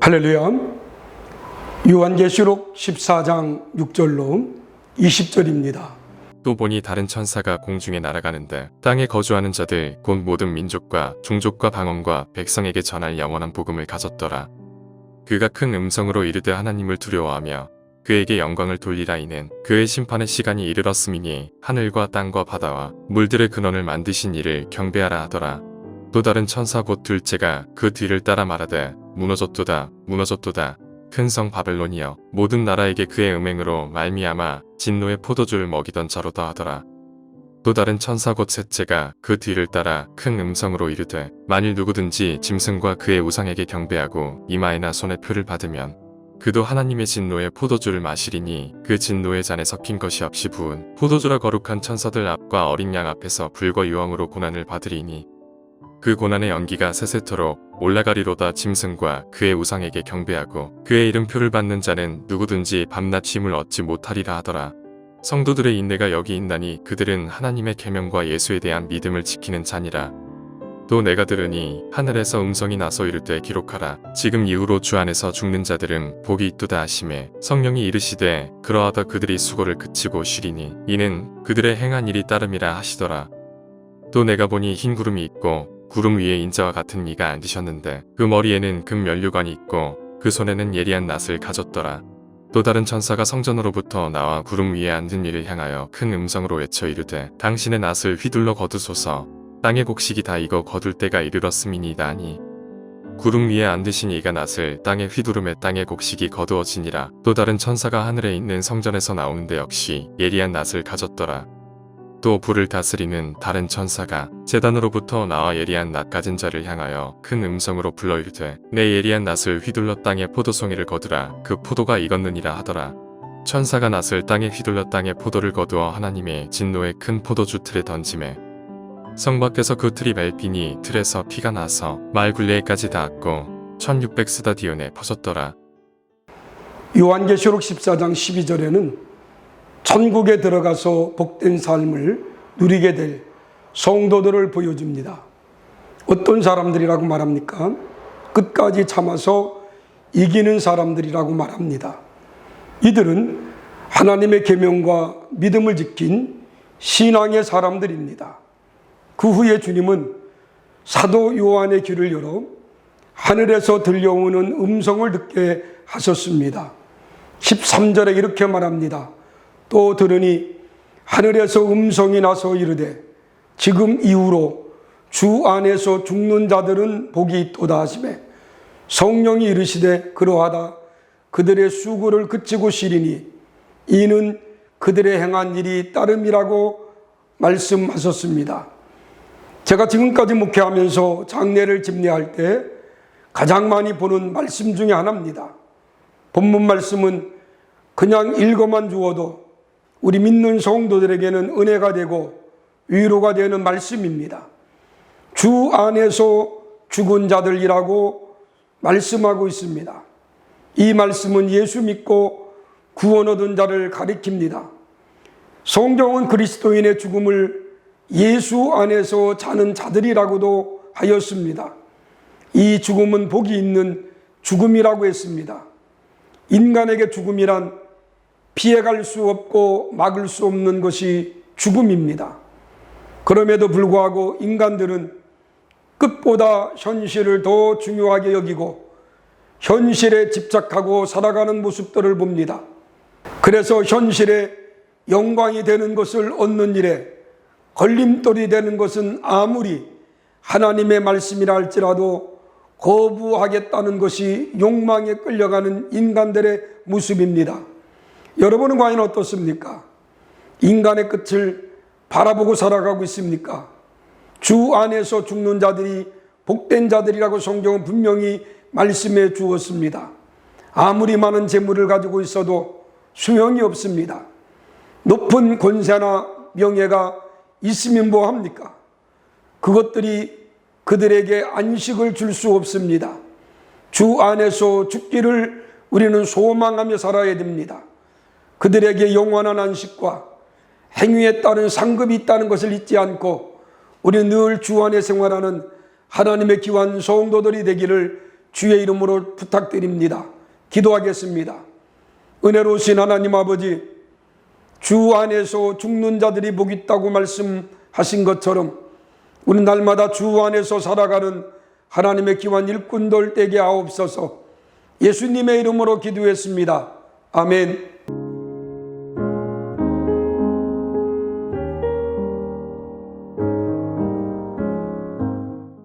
할렐루야. 요한계시록 14장 6절로 20절입니다. 또 보니 다른 천사가 공중에 날아가는데 땅에 거주하는 자들 곧 모든 민족과 종족과 방언과 백성에게 전할 영원한 복음을 가졌더라. 그가 큰 음성으로 이르되 하나님을 두려워하며 그에게 영광을 돌리라 이는 그의 심판의 시간이 이르렀음이니 하늘과 땅과 바다와 물들의 근원을 만드신 이를 경배하라 하더라. 또 다른 천사 곧 둘째가 그 뒤를 따라 말하되 무너졌도다 무너졌도다 큰 성 바벨론이여 모든 나라에게 그의 음행으로 말미암아 진노의 포도주를 먹이던 자로다 하더라. 또 다른 천사 곧 셋째가 그 뒤를 따라 큰 음성으로 이르되 만일 누구든지 짐승과 그의 우상에게 경배하고 이마에나 손에 표를 받으면 그도 하나님의 진노의 포도주를 마시리니 그 진노의 잔에 섞인 것이 없이 부은 포도주라 거룩한 천사들 앞과 어린 양 앞에서 불과 유황으로 고난을 받으리니 그 고난의 연기가 세세토록 올라가리로다 짐승과 그의 우상에게 경배하고 그의 이름표를 받는 자는 누구든지 밤낮 쉼을 얻지 못하리라 하더라. 성도들의 인내가 여기 있나니 그들은 하나님의 계명과 예수에 대한 믿음을 지키는 자니라. 또 내가 들으니 하늘에서 음성이 나서 이르되 기록하라. 지금 이후로 주 안에서 죽는 자들은 복이 있도다 하심에 성령이 이르시되 그러하다 그들이 수고를 그치고 쉬리니 이는 그들의 행한 일이 따름이라 하시더라. 또 내가 보니 흰 구름이 있고 구름 위에 인자와 같은 이가 앉으셨는데 그 머리에는 금 면류관이 있고 그 손에는 예리한 낫을 가졌더라. 또 다른 천사가 성전으로부터 나와 구름 위에 앉은 이를 향하여 큰 음성으로 외쳐 이르되 당신의 낫을 휘둘러 거두소서 땅의 곡식이 다 익어 거둘 때가 이르렀음이니이다 하니 구름 위에 앉으신 이가 낫을 땅에 휘두르매 땅의 곡식이 거두어지니라. 또 다른 천사가 하늘에 있는 성전에서 나오는데 역시 예리한 낫을 가졌더라. 또 불을 다스리는 다른 천사가 재단으로부터 나와 예리한 낫 가진 자를 향하여 큰 음성으로 불러 이르되 내 예리한 낫을 휘둘러 땅에 포도송이를 거두라. 그 포도가 익었느니라 하더라. 천사가 낫을 땅에 휘둘러 땅에 포도를 거두어 하나님의 진노의 큰 포도주 틀에 던짐에 성 밖에서 그 틀이 밟히니 틀에서 피가 나서 말 굴레까지 닿았고 1600 스다디온에 퍼졌더라 요한계시록 14장 12절에는 천국에 들어가서 복된 삶을 누리게 될 성도들을 보여줍니다. 어떤 사람들이라고 말합니까? 끝까지 참아서 이기는 사람들이라고 말합니다. 이들은 하나님의 계명과 믿음을 지킨 신앙의 사람들입니다. 그 후에 주님은 사도 요한의 귀를 열어 하늘에서 들려오는 음성을 듣게 하셨습니다. 13절에 이렇게 말합니다. 또 들으니 하늘에서 음성이 나서 이르되 지금 이후로 주 안에서 죽는 자들은 복이 있도다 하시매 성령이 이르시되 그러하다 그들의 수고를 그치고 시리니 이는 그들의 행한 일이 따름이라고 말씀하셨습니다. 제가 지금까지 목회하면서 장례를 집례할 때 가장 많이 보는 말씀 중에 하나입니다. 본문 말씀은 그냥 읽어만 주어도 우리 믿는 성도들에게는 은혜가 되고 위로가 되는 말씀입니다. 주 안에서 죽은 자들이라고 말씀하고 있습니다. 이 말씀은 예수 믿고 구원 얻은 자를 가리킵니다. 성경은 그리스도인의 죽음을 예수 안에서 자는 자들이라고도 하였습니다. 이 죽음은 복이 있는 죽음이라고 했습니다. 인간에게 죽음이란 피해갈 수 없고 막을 수 없는 것이 죽음입니다. 그럼에도 불구하고 인간들은 끝보다 현실을 더 중요하게 여기고 현실에 집착하고 살아가는 모습들을 봅니다. 그래서 현실에 영광이 되는 것을 얻는 일에 걸림돌이 되는 것은 아무리 하나님의 말씀이라 할지라도 거부하겠다는 것이 욕망에 끌려가는 인간들의 모습입니다. 여러분은 과연 어떻습니까? 인간의 끝을 바라보고 살아가고 있습니까? 주 안에서 죽는 자들이 복된 자들이라고 성경은 분명히 말씀해 주었습니다. 아무리 많은 재물을 가지고 있어도 소용이 없습니다. 높은 권세나 명예가 있으면 뭐 합니까? 그것들이 그들에게 안식을 줄 수 없습니다. 주 안에서 죽기를 우리는 소망하며 살아야 됩니다. 그들에게 영원한 안식과 행위에 따른 상급이 있다는 것을 잊지 않고 우리 늘 주 안에 생활하는 하나님의 귀한 성도들이 되기를 주의 이름으로 부탁드립니다. 기도하겠습니다. 은혜로우신 하나님 아버지, 주 안에서 죽는 자들이 복 있다고 말씀하신 것처럼 우리 날마다 주 안에서 살아가는 하나님의 귀한 일꾼들 되게 하옵소서 예수님의 이름으로 기도했습니다. 아멘.